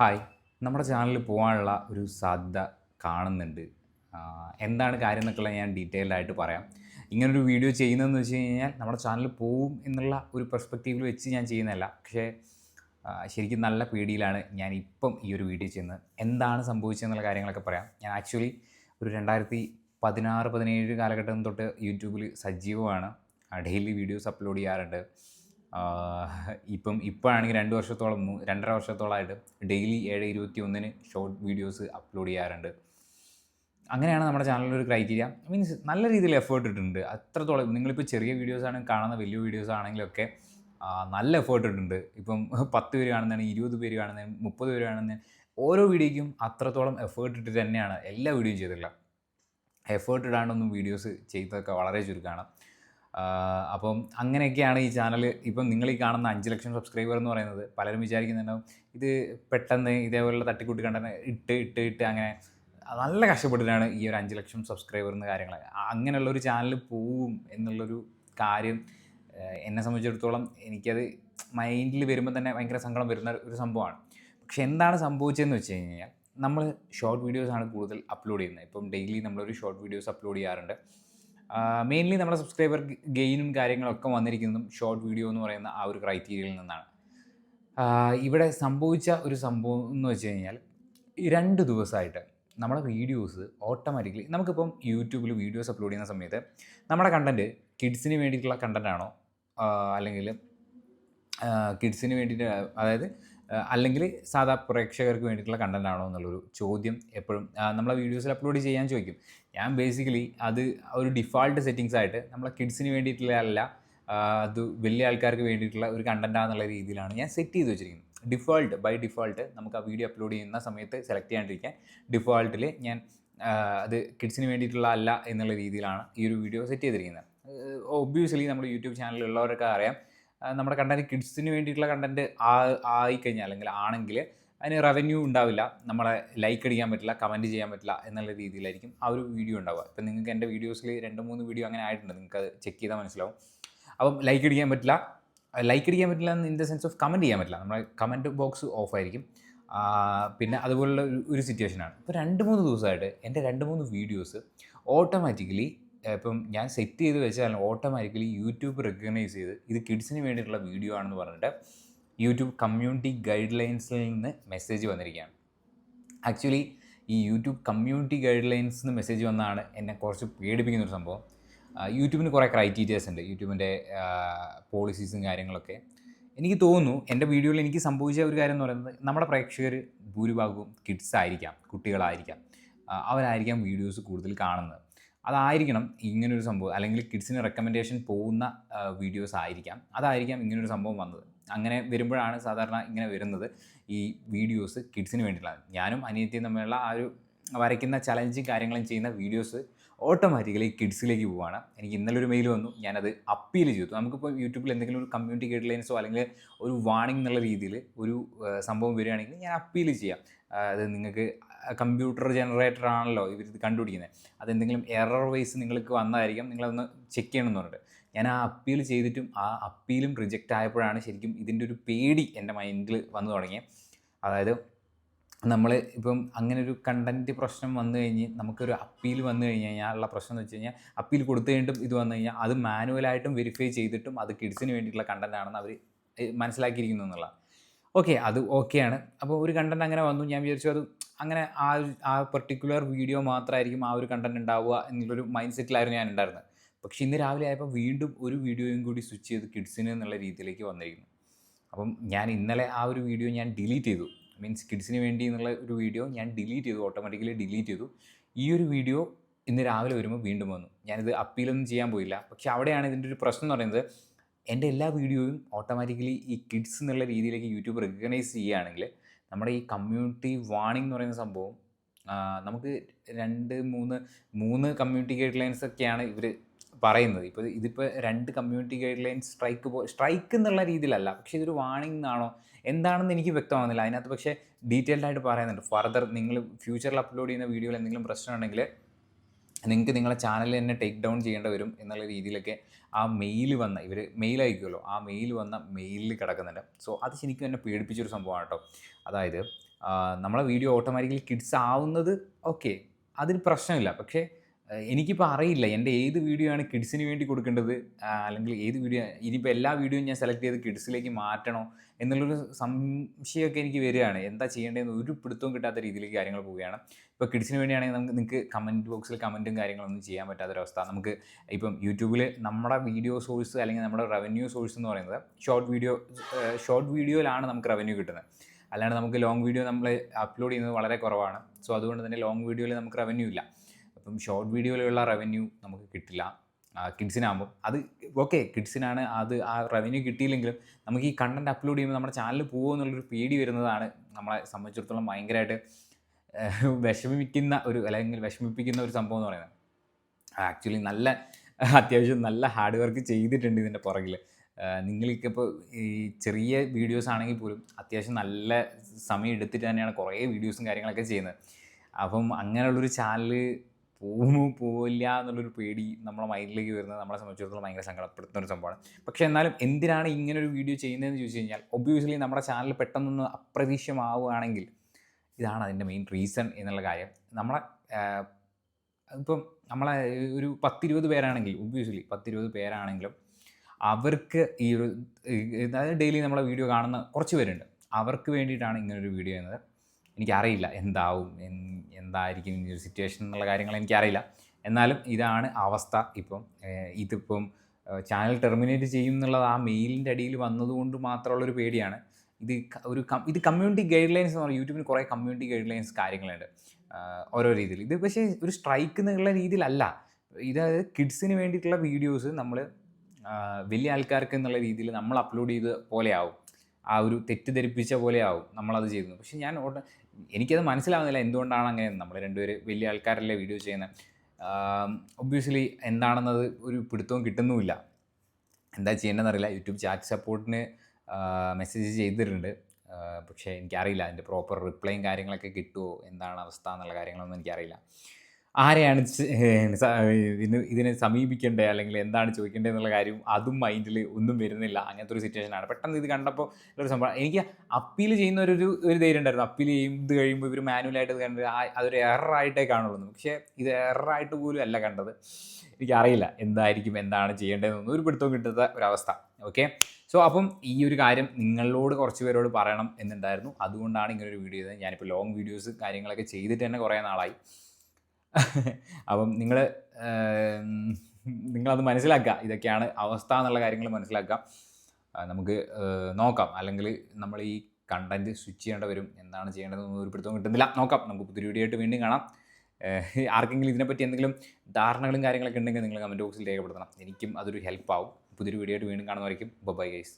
Hi. നമ്മുടെ ചാനലിൽ പോകാനുള്ള ഒരു സാധ്യത കാണുന്നുണ്ട്. എന്താണ് കാര്യം എന്നൊക്കെയുള്ള ഞാൻ ഡീറ്റെയിൽഡ് ആയിട്ട് പറയാം. ഇങ്ങനൊരു വീഡിയോ ചെയ്യുന്നതെന്ന് വെച്ച് കഴിഞ്ഞാൽ നമ്മുടെ ചാനൽ പോവും എന്നുള്ള ഒരു പെർസ്പെക്റ്റീവിൽ വെച്ച് ഞാൻ ചെയ്യുന്നതല്ല. പക്ഷേ ശരിക്കും നല്ല പേടിയിലാണ് ഞാൻ ഇപ്പം ഈ ഒരു വീഡിയോ ചെയ്യുന്നത്. എന്താണ് സംഭവിച്ചതെന്നുള്ള കാര്യങ്ങളൊക്കെ പറയാം. ഞാൻ ആക്ച്വലി ഒരു രണ്ടായിരത്തി പതിനാറ് പതിനേഴ് കാലഘട്ടം തൊട്ട് യൂട്യൂബിൽ സജീവമാണ്. ഡെയിലി വീഡിയോസ് അപ്ലോഡ് ചെയ്യാറുണ്ട്. ഇപ്പം ഇപ്പോഴാണെങ്കിൽ രണ്ട് വർഷത്തോളം രണ്ടര വർഷത്തോളമായിട്ട് ഡെയിലി ഏഴ് ഇരുപത്തി ഒന്നിന് ഷോർട്ട് വീഡിയോസ് അപ്ലോഡ് ചെയ്യാറുണ്ട്. അങ്ങനെയാണ് നമ്മുടെ ചാനലിന്റെ ഒരു ക്രൈറ്റീരിയ. മീൻസ് നല്ല രീതിയിൽ എഫേർട്ട് ഇട്ടിട്ടുണ്ട്. അത്രത്തോളം നിങ്ങളിപ്പോൾ ചെറിയ വീഡിയോസ് ആണ് കാണുന്ന വലിയ വീഡിയോസ് ആണെങ്കിലൊക്കെ നല്ല എഫേർട്ട് ഇട്ടിട്ടുണ്ട്. ഇപ്പം പത്ത് പേര് കാണുന്നതാണ് ഇരുപത് പേര് കാണുന്നതിന് മുപ്പത് പേര് കാണുന്നതിന് ഓരോ വീഡിയോയ്ക്കും അത്രത്തോളം എഫേർട്ട് ഇട്ടിട്ട് തന്നെയാണ് എല്ലാ വീഡിയോയും ചെയ്തിട്ടുള്ളത്. എഫേർട്ട് ഇടാണ്ടൊന്നും വീഡിയോസ് ചെയ്തതൊക്കെ വളരെ ചുരുക്കമാണ്. അപ്പം അങ്ങനെയൊക്കെയാണ് ഈ ചാനൽ ഇപ്പം നിങ്ങൾ ഈ കാണുന്ന അഞ്ച് ലക്ഷം സബ്സ്ക്രൈബർ എന്ന് പറയുന്നത് പലരും വിചാരിക്കുന്നുണ്ടാവും ഇത് പെട്ടെന്ന് ഇതേപോലുള്ള തട്ടിക്കൂട്ടി കണ്ടന്റ് ഇട്ട് ഇട്ട് ഇട്ട് അങ്ങനെ നല്ല കഷ്ടപ്പെട്ടിട്ടാണ് ഈ ഒരു അഞ്ച് ലക്ഷം സബ്സ്ക്രൈബർ എന്ന കാര്യങ്ങൾ. അങ്ങനെയുള്ള ഒരു ചാനൽ പോവും എന്നുള്ളൊരു കാര്യം എന്നെ സംബന്ധിച്ചിടത്തോളം എനിക്കത് മൈൻഡിൽ വരുമ്പോൾ തന്നെ ഭയങ്കര സങ്കടം വരുന്ന ഒരു സംഭവമാണ്. പക്ഷെ എന്താണ് സംഭവിച്ചതെന്ന് വെച്ച് കഴിഞ്ഞാൽ നമ്മൾ ഷോർട്ട് വീഡിയോസാണ് കൂടുതൽ അപ്ലോഡ് ചെയ്യുന്നത്. ഇപ്പം ഡെയിലി നമ്മളൊരു ഷോർട്ട് വീഡിയോസ് അപ്ലോഡ് ചെയ്യാറുണ്ട്. മെയിൻലി നമ്മുടെ സബ്സ്ക്രൈബർ ഗെയിനും കാര്യങ്ങളൊക്കെ വന്നിരിക്കുന്നതും ഷോർട്ട് വീഡിയോ എന്ന് പറയുന്ന ആ ഒരു ക്രൈറ്റീരിയയിൽ നിന്നാണ്. ഇവിടെ സംഭവിച്ച ഒരു സംഭവം എന്ന് വെച്ച് കഴിഞ്ഞാൽ രണ്ട് ദിവസമായിട്ട് നമ്മുടെ വീഡിയോസ് ഓട്ടോമാറ്റിക്കലി നമുക്കിപ്പം യൂട്യൂബിൽ വീഡിയോസ് അപ്ലോഡ് ചെയ്യുന്ന സമയത്ത് നമ്മുടെ കണ്ടന്റ് കിഡ്സിന് വേണ്ടിയിട്ടുള്ള കണ്ടന്റ് ആണോ? അല്ലെങ്കിൽ കിഡ്സിന് വേണ്ടിയിട്ട് അതായത് അല്ലെങ്കിൽ സാധാ പ്രേക്ഷകർക്ക് വേണ്ടിയിട്ടുള്ള കണ്ടന്റ് ആണോ എന്നുള്ളൊരു ചോദ്യം എപ്പോഴും നമ്മളെ വീഡിയോസിൽ അപ്ലോഡ് ചെയ്യാൻ ചോദിക്കും. ഞാൻ ബേസിക്കലി അത് ഒരു ഡിഫാൾട്ട് സെറ്റിങ്സ് ആയിട്ട് നമ്മളെ കിഡ്സിന് വേണ്ടിയിട്ടുള്ള അല്ല അത് വലിയ ആൾക്കാർക്ക് വേണ്ടിയിട്ടുള്ള ഒരു കണ്ടന്റാന്നുള്ള രീതിയിലാണ് ഞാൻ സെറ്റ് ചെയ്ത് വെച്ചിരിക്കുന്നത്. ഡിഫോൾട്ട് ബൈ ഡിഫോൾട്ട് നമുക്ക് ആ വീഡിയോ അപ്ലോഡ് ചെയ്യുന്ന സമയത്ത് സെലക്ട് ചെയ്യാണ്ടിരിക്കാൻ ഡിഫോൾട്ടിൽ ഞാൻ അത് കിഡ്സിന് വേണ്ടിയിട്ടുള്ള അല്ല എന്നുള്ള രീതിയിലാണ് ഈ ഒരു വീഡിയോ സെറ്റ് ചെയ്തിരിക്കുന്നത്. ഒബ്വിയസ്ലി നമ്മുടെ യൂട്യൂബ് ചാനലിലുള്ളവരൊക്കെ അറിയാം നമ്മുടെ കണ്ടന്റ് കിഡ്സിന് വേണ്ടിയിട്ടുള്ള കണ്ടന്റ് ആയിക്കഴിഞ്ഞാൽ അല്ലെങ്കിൽ ആണെങ്കിൽ അതിന് റവന്യൂ ഉണ്ടാവില്ല നമ്മളെ ലൈക്ക് അടിക്കാൻ പറ്റില്ല കമന്റ് ചെയ്യാൻ പറ്റില്ല എന്നുള്ള രീതിയിലായിരിക്കും ആ ഒരു വീഡിയോ ഉണ്ടാവുക. ഇപ്പം നിങ്ങൾക്ക് എന്റെ വീഡിയോസിൽ രണ്ട് മൂന്ന് വീഡിയോ അങ്ങനെ ആയിട്ടുണ്ട് നിങ്ങൾക്ക് അത് ചെക്ക് ചെയ്താൽ മനസ്സിലാവും. അപ്പം ലൈക്ക് അടിക്കാൻ പറ്റില്ല ലൈക്ക് അടിക്കാൻ പറ്റില്ല in the sense of comment ചെയ്യാൻ പറ്റില്ല. നമ്മുടെ കമന്റ് ബോക്സ് ഓഫ് ആയിരിക്കും. പിന്നെ അതുപോലുള്ള ഒരു സിറ്റുവേഷനാണ് ഇപ്പോൾ രണ്ട് മൂന്ന് ദിവസമായിട്ട് എന്റെ രണ്ട് മൂന്ന് വീഡിയോസ് ഓട്ടോമാറ്റിക്കലി ഇപ്പം ഞാൻ സെറ്റ് ചെയ്ത് വെച്ചാൽ ഓട്ടോമാറ്റിക്കലി യൂട്യൂബ് റെക്കഗ്നൈസ് ചെയ്ത് ഇത് കിഡ്സിന് വേണ്ടിയിട്ടുള്ള വീഡിയോ ആണെന്ന് പറഞ്ഞിട്ട് യൂട്യൂബ് കമ്മ്യൂണിറ്റി ഗൈഡ് ലൈൻസിൽ നിന്ന് മെസ്സേജ് വന്നിരിക്കുകയാണ്. ആക്ച്വലി ഈ യൂട്യൂബ് കമ്മ്യൂണിറ്റി ഗൈഡ് ലൈൻസ് നിന്ന് മെസ്സേജ് വന്നാണ് എന്നെ കുറച്ച് പേടിപ്പിക്കുന്ന ഒരു സംഭവം. യൂട്യൂബിന് കുറേ ക്രൈറ്റീരിയാസ് ഉണ്ട്. യൂട്യൂബിന്റെ പോളിസീസും കാര്യങ്ങളൊക്കെ. എനിക്ക് തോന്നുന്നു എന്റെ വീഡിയോയിൽ എനിക്ക് സംഭവിച്ച ഒരു കാര്യം എന്ന് പറയുന്നത് നമ്മുടെ പ്രേക്ഷകർ ഭൂരിഭാഗവും കിഡ്സ് ആയിരിക്കാം കുട്ടികളായിരിക്കാം. അവരായിരിക്കാം വീഡിയോസ് കൂടുതൽ കാണുന്നത്. അതായിരിക്കണം ഇങ്ങനൊരു സംഭവം. അല്ലെങ്കിൽ കിഡ്സിന് റെക്കമെൻഡേഷൻ പോകുന്ന വീഡിയോസ് ആയിരിക്കാം. അതായിരിക്കാം ഇങ്ങനൊരു സംഭവം വന്നത്. അങ്ങനെ വരുമ്പോഴാണ് സാധാരണ ഇങ്ങനെ വരുന്നത്. ഈ വീഡിയോസ് കിഡ്സിന് വേണ്ടിയിട്ടുള്ള ഞാനും അനിയത്തിയും തമ്മിലുള്ള ആ ഒരു വരയ്ക്കുന്ന ചലഞ്ചും കാര്യങ്ങളും ചെയ്യുന്ന വീഡിയോസ് ഓട്ടോമാറ്റിക്കലി കിഡ്സിലേക്ക് പോവാണ്. എനിക്ക് ഇന്നലെ ഒരു മെയിൽ വന്നു. ഞാനത് അപ്പീൽ ചെയ്തു. നമുക്കിപ്പോൾ യൂട്യൂബിൽ എന്തെങ്കിലും ഒരു കമ്മ്യൂണിറ്റി ഗൈഡ് ലൈൻസോ അല്ലെങ്കിൽ ഒരു വാണിംഗ് എന്നുള്ള രീതിയിൽ ഒരു സംഭവം വരികയാണെങ്കിൽ ഞാൻ അപ്പീൽ ചെയ്യാം. അത് നിങ്ങൾക്ക് കമ്പ്യൂട്ടർ ജനറേറ്റർ ആണല്ലോ ഇവർ ഇത് കണ്ടുപിടിക്കുന്നത്. അതെന്തെങ്കിലും എറർ വൈസ് നിങ്ങൾക്ക് വന്നതായിരിക്കും നിങ്ങളതൊന്ന് ചെക്ക് ചെയ്യണം എന്ന് ഞാൻ ആ അപ്പീൽ ചെയ്തിട്ടും ആ അപ്പീലും റിജക്റ്റ് ആയപ്പോഴാണ് ശരിക്കും ഇതിന്റെ ഒരു പേടി എന്റെ മൈൻഡിൽ വന്നു തുടങ്ങിയത്. അതായത് നമ്മൾ ഇപ്പം അങ്ങനെ ഒരു കണ്ടന്റ് പ്രശ്നം വന്നു കഴിഞ്ഞ് നമുക്കൊരു അപ്പീൽ വന്നു കഴിഞ്ഞ് കഴിഞ്ഞാൽ ഉള്ള പ്രശ്നം എന്ന് വെച്ച് കഴിഞ്ഞാൽ അപ്പീൽ കൊടുത്തു കഴിഞ്ഞിട്ടും ഇത് വന്നു കഴിഞ്ഞാൽ അത് മാനുവലായിട്ടും വെരിഫൈ ചെയ്തിട്ടും അത് കിഡ്സിന് വേണ്ടിയിട്ടുള്ള കണ്ടന്റ് ആണെന്ന് അവർ മനസ്സിലാക്കിയിരിക്കുന്നു എന്നുള്ള ഓക്കെ അത് ഓക്കെയാണ് അപ്പോൾ ഒരു കണ്ടന്റ് അങ്ങനെ വന്നു ഞാൻ വിചാരിച്ചു അത് അങ്ങനെ ആ ഒരു- ആ പെർട്ടിക്കുലർ വീഡിയോ മാത്രമായിരിക്കും ആ ഒരു കണ്ടന്റ് ഉണ്ടാവുക എന്നുള്ളൊരു മൈൻഡ് സെറ്റിലായിരുന്നു ഞാൻ ഉണ്ടായിരുന്നത് പക്ഷേ ഇന്ന് രാവിലെ ആയപ്പോൾ വീണ്ടും ഒരു വീഡിയോയും കൂടി സ്വിച്ച് ചെയ്ത് കിഡ്സിന് എന്നുള്ള രീതിയിലേക്ക് വന്നിരിക്കുന്നു. അപ്പം ഞാൻ ഇന്നലെ ആ ഒരു വീഡിയോ ഞാൻ ഡിലീറ്റ് ചെയ്തു. മീൻസ് കിഡ്സിന് വേണ്ടി എന്നുള്ള ഒരു വീഡിയോ ഞാൻ ഡിലീറ്റ് ചെയ്തു ഓട്ടോമാറ്റിക്കലി ഡിലീറ്റ് ചെയ്തു. ഈ ഒരു വീഡിയോ ഇന്ന് രാവിലെ വരുമ്പോൾ വീണ്ടും വന്നു. ഞാനിത് അപ്പീലൊന്നും ചെയ്യാൻ പോയില്ല. പക്ഷേ അവിടെയാണ് ഇതിന്റെ ഒരു പ്രശ്നം എന്ന് പറയുന്നത്. എന്റെ എല്ലാ വീഡിയോയും ഓട്ടോമാറ്റിക്കലി ഈ കിഡ്സ് എന്നുള്ള രീതിയിലേക്ക് യൂട്യൂബ് റെക്കഗ്നൈസ് ചെയ്യുകയാണെങ്കിൽ നമ്മുടെ ഈ കമ്മ്യൂണിറ്റി വാണിംഗ് എന്ന് പറയുന്ന സംഭവം നമുക്ക് രണ്ട് മൂന്ന് മൂന്ന് കമ്മ്യൂണിറ്റി ഗൈഡ് ലൈൻസ് ഒക്കെയാണ് ഇവർ പറയുന്നത്. ഇപ്പോൾ ഇതിപ്പോൾ രണ്ട് കമ്മ്യൂണിറ്റി ഗൈഡ് ലൈൻസ് സ്ട്രൈക്ക് പോ സ്ട്രൈക്ക് എന്നുള്ള രീതിയിലല്ല പക്ഷേ ഇതൊരു വാണിംഗ് എന്നാണോ എന്താണെന്ന് എനിക്ക് വ്യക്തമാകുന്നില്ല അതിനകത്ത് പക്ഷേ ഡീറ്റെയിൽഡ് ആയിട്ട് പറയുന്നുണ്ട്. ഫർദർ നിങ്ങൾ ഫ്യൂച്ചറിൽ അപ്ലോഡ് ചെയ്യുന്ന വീഡിയോയിൽ എന്തെങ്കിലും പ്രശ്നം ഉണ്ടെങ്കിൽ നിങ്ങൾക്ക് നിങ്ങളുടെ ചാനൽ തന്നെ ടേക്ക് ഡൗൺ ചെയ്യേണ്ടി വരും എന്നുള്ള രീതിയിലൊക്കെ ആ മെയിൽ വന്ന ഇവർ മെയിൽ അയക്കുമല്ലോ ആ മെയിൽ വന്ന മെയിലിൽ കിടക്കുന്നുണ്ട്. സോ അത് ശരിക്കും എന്നെ പേടിപ്പിച്ചൊരു സംഭവമാണ് കേട്ടോ അതായത് നമ്മളെ വീഡിയോ ഓട്ടോമാറ്റിക്കലി കിഡ്സ് ആവുന്നത് ഓക്കെ അതിന് പ്രശ്നമില്ല. പക്ഷേ എനിക്കിപ്പോൾ അറിയില്ല എന്റെ ഏത് വീഡിയോ ആണ് കിഡ്സിന് വേണ്ടി കൊടുക്കേണ്ടത്? അല്ലെങ്കിൽ ഏത് വീഡിയോ ഇനിയിപ്പോൾ എല്ലാ വീഡിയോയും ഞാൻ സെലക്ട് ചെയ്ത് കിഡ്സിലേക്ക് മാറ്റണോ എന്നുള്ളൊരു സംശയമൊക്കെ എനിക്ക് വരികയാണ്. എന്താ ചെയ്യേണ്ടതെന്ന് ഒരു പിടുത്തവും കിട്ടാത്ത രീതിയിലേക്ക് കാര്യങ്ങൾ പോവുകയാണ്. ഇപ്പോൾ കിഡ്സിന് വേണ്ടിയാണെങ്കിൽ നമുക്ക് നിങ്ങൾക്ക് കമന്റ് ബോക്സിൽ കമന്റും കാര്യങ്ങളൊന്നും ചെയ്യാൻ പറ്റാത്തൊരവസ്ഥ. നമുക്ക് ഇപ്പം യൂട്യൂബിൽ നമ്മുടെ വീഡിയോ സോഴ്സ് അല്ലെങ്കിൽ നമ്മുടെ റവന്യൂ സോഴ്സ് എന്ന് പറയുന്നത് ഷോർട്ട് വീഡിയോ ഷോർട്ട് വീഡിയോയിലാണ് നമുക്ക് റവന്യൂ കിട്ടുന്നത്. അല്ലാണ്ട് നമുക്ക് ലോങ് വീഡിയോ നമ്മൾ അപ്ലോഡ് ചെയ്യുന്നത് വളരെ കുറവാണ്. സോ അതുകൊണ്ട് തന്നെ ലോങ് വീഡിയോയിൽ നമുക്ക് റവന്യൂ ഇല്ല. അപ്പം ഷോർട്ട് വീഡിയോയിലുള്ള റവന്യൂ നമുക്ക് കിട്ടില്ല. കിഡ്സിനാകുമ്പോൾ അത് ഓക്കെ കിഡ്സിനാണ് അത് ആ റവന്യൂ കിട്ടിയില്ലെങ്കിലും നമുക്ക് ഈ കണ്ടന്റ് അപ്ലോഡ് ചെയ്യുമ്പോൾ നമ്മുടെ ചാനൽ പോകുമോ എന്നുള്ളൊരു പേടി വരുന്നതാണ് നമ്മളെ സംബന്ധിച്ചിടത്തോളം ഭയങ്കരമായിട്ട് ഏഹ്, വിഷമിപ്പിക്കുന്ന ഒരു അല്ലെങ്കിൽ വിഷമിപ്പിക്കുന്ന ഒരു സംഭവം എന്ന് പറയുന്നത്. ആക്ച്വലി നല്ല അത്യാവശ്യം നല്ല ഹാർഡ് വർക്ക് ചെയ്തിട്ടുണ്ട് ഇതിന്റെ പുറകിൽ നിങ്ങൾക്കിപ്പോൾ ഈ ചെറിയ വീഡിയോസ് ആണെങ്കിൽ പോലും അത്യാവശ്യം നല്ല സമയം എടുത്തിട്ട് തന്നെയാണ് കുറേ വീഡിയോസും കാര്യങ്ങളൊക്കെ ചെയ്യുന്നത്. അപ്പം അങ്ങനെയുള്ളൊരു ചാനൽ പോകുമോ പോവില്ല എന്നുള്ളൊരു പേടി നമ്മളെ മൈൻഡിലേക്ക് വരുന്നത് നമ്മളെ സംബന്ധിച്ചിടത്തോളം ഭയങ്കര സങ്കടപ്പെടുത്തുന്ന ഒരു സംഭവമാണ്. പക്ഷേ എന്നാലും എന്തിനാണ് ഇങ്ങനൊരു വീഡിയോ ചെയ്യുന്നതെന്ന് ചോദിച്ചു കഴിഞ്ഞാൽ ഒബ്വിയസ്ലി നമ്മുടെ ചാനൽ പെട്ടെന്നൊന്ന് അപ്രതീക്ഷമാവുകയാണെങ്കിൽ ഇതാണ് അതിന്റെ മെയിൻ റീസൺ എന്നുള്ള കാര്യം. നമ്മളെ ഇപ്പം നമ്മളെ ഒരു പത്തിരുപത് പേരാണെങ്കിൽ ഒബ്വിയസ്ലി പത്തിരുപത് പേരാണെങ്കിലും അവർക്ക് ഈ ഒരു അതായത് ഡെയിലി നമ്മളെ വീഡിയോ കാണുന്ന കുറച്ച് പേരുണ്ട്. അവർക്ക് വേണ്ടിയിട്ടാണ് ഇങ്ങനൊരു വീഡിയോ എന്നത്. എനിക്കറിയില്ല എന്താവും എന്തായിരിക്കും ഈ ഒരു സിറ്റുവേഷൻ എന്നുള്ള കാര്യങ്ങൾ എനിക്കറിയില്ല. എന്നാലും ഇതാണ് അവസ്ഥ ഇപ്പം. ഇതിപ്പം ചാനൽ ടെർമിനേറ്റ് ചെയ്യും എന്നുള്ളത് ആ മെയിലിന്റെ അടിയിൽ വന്നതുകൊണ്ട് മാത്രമുള്ളൊരു പേടിയാണ്. ഇത് ഒരു ഇത് കമ്മ്യൂണിറ്റി ഗൈഡ് ലൈൻസ് എന്ന് പറയുന്നത് യൂട്യൂബിന് കുറേ കമ്മ്യൂണിറ്റി ഗൈഡ് ലൈൻസ് കാര്യങ്ങളുണ്ട് ഓരോ രീതിയിൽ. ഇത് പക്ഷേ ഒരു സ്ട്രൈക്ക് എന്നുള്ള രീതിയിലല്ല. ഇത് കിഡ്സിന് വേണ്ടിയിട്ടുള്ള വീഡിയോസ് നമ്മൾ വലിയ ആൾക്കാർക്ക് എന്നുള്ള രീതിയിൽ നമ്മൾ അപ്ലോഡ് ചെയ്ത പോലെയാവും. ആ ഒരു തെറ്റിദ്ധരിപ്പിച്ച പോലെ ആവും നമ്മളത് ചെയ്യുന്നത്. പക്ഷേ ഞാൻ ഉടനെ എനിക്കത് മനസ്സിലാവുന്നില്ല എന്തുകൊണ്ടാണ് അങ്ങനെ നമ്മൾ രണ്ടുപേര് വലിയ ആൾക്കാരല്ലേ വീഡിയോ ചെയ്യുന്നത് ഒബ്വിയസ്ലി എന്താണെന്നത് ഒരു പിടുത്തവും കിട്ടുന്നുമില്ല. എന്താ ചെയ്യേണ്ടതെന്നറിയില്ല. യൂട്യൂബ് ചാറ്റ് സപ്പോർട്ടിന് മെസ്സേജ് ചെയ്തിട്ടുണ്ട്. പക്ഷേ എനിക്കറിയില്ല അതിന്റെ പ്രോപ്പർ റിപ്ലൈയും കാര്യങ്ങളൊക്കെ കിട്ടുമോ? എന്താണ് അവസ്ഥ എന്നുള്ള കാര്യങ്ങളൊന്നും എനിക്കറിയില്ല. ആരെയാണ് ഇതിന് സമീപിക്കേണ്ടത് അല്ലെങ്കിൽ എന്താണ് ചോദിക്കേണ്ടത് എന്നുള്ള കാര്യം അതും മൈൻഡിൽ ഒന്നും വരുന്നില്ല. അങ്ങനത്തെ ഒരു സിറ്റുവേഷനാണ് പെട്ടെന്ന് ഇത് കണ്ടപ്പോൾ ഒരു സംഭവം. എനിക്ക് അപ്പീൽ ചെയ്യുന്ന ഒരു ഒരു- ധൈര്യം ഉണ്ടായിരുന്നു. അപ്പീൽ ചെയ്ത് കഴിയുമ്പോൾ ഇവർ മാനുവലായിട്ട് ഇത് കണ്ടത് അതൊരു എററായിട്ടേ കാണുള്ളൂ. പക്ഷേ ഇത് എററായിട്ട് പോലും അല്ല കണ്ടത്. എനിക്കറിയില്ല എന്തായിരിക്കും എന്താണ് ചെയ്യേണ്ടതെന്നൊന്നും ഒരു പിടുത്തവും കിട്ടാത്ത ഒരവസ്ഥ ഓക്കെ സോ അപ്പം ഈ ഒരു കാര്യം നിങ്ങളോട് കുറച്ച് പേരോട് പറയണം എന്നുണ്ടായിരുന്നു. അതുകൊണ്ടാണ് ഇങ്ങനൊരു വീഡിയോ ചെയ്തത് ഞാനിപ്പോൾ ലോങ് വീഡിയോസ് കാര്യങ്ങളൊക്കെ ചെയ്തിട്ട് തന്നെ കുറേ നാളായി. അപ്പം നിങ്ങൾ നിങ്ങളത് മനസ്സിലാക്കുക. ഇതൊക്കെയാണ് അവസ്ഥ എന്നുള്ള കാര്യങ്ങൾ മനസ്സിലാക്കുക. നമുക്ക് നോക്കാം. അല്ലെങ്കിൽ നമ്മൾ ഈ കണ്ടന്റ് സ്വിച്ച് ചെയ്യേണ്ട വരും. എന്താണ് ചെയ്യേണ്ടതെന്ന് ഒരു പിടുത്തവും കിട്ടുന്നില്ല. നോക്കാം. നമുക്ക് പുതിയ വീഡിയോ ആയിട്ട് വീണ്ടും കാണാം. ആർക്കെങ്കിലും ഇതിനെപ്പറ്റി എന്തെങ്കിലും ധാരണകളും കാര്യങ്ങളൊക്കെ ഉണ്ടെങ്കിൽ നിങ്ങൾ കമന്റ് ബോക്സിൽ രേഖപ്പെടുത്തണം. എനിക്കും അതൊരു ഹെൽപ്പ് ആവും. പുതിയൊരു വീഡിയോ ആയിട്ട് വീണ്ടും കാണുന്നതായിരിക്കും ബൈ ഗൈസ്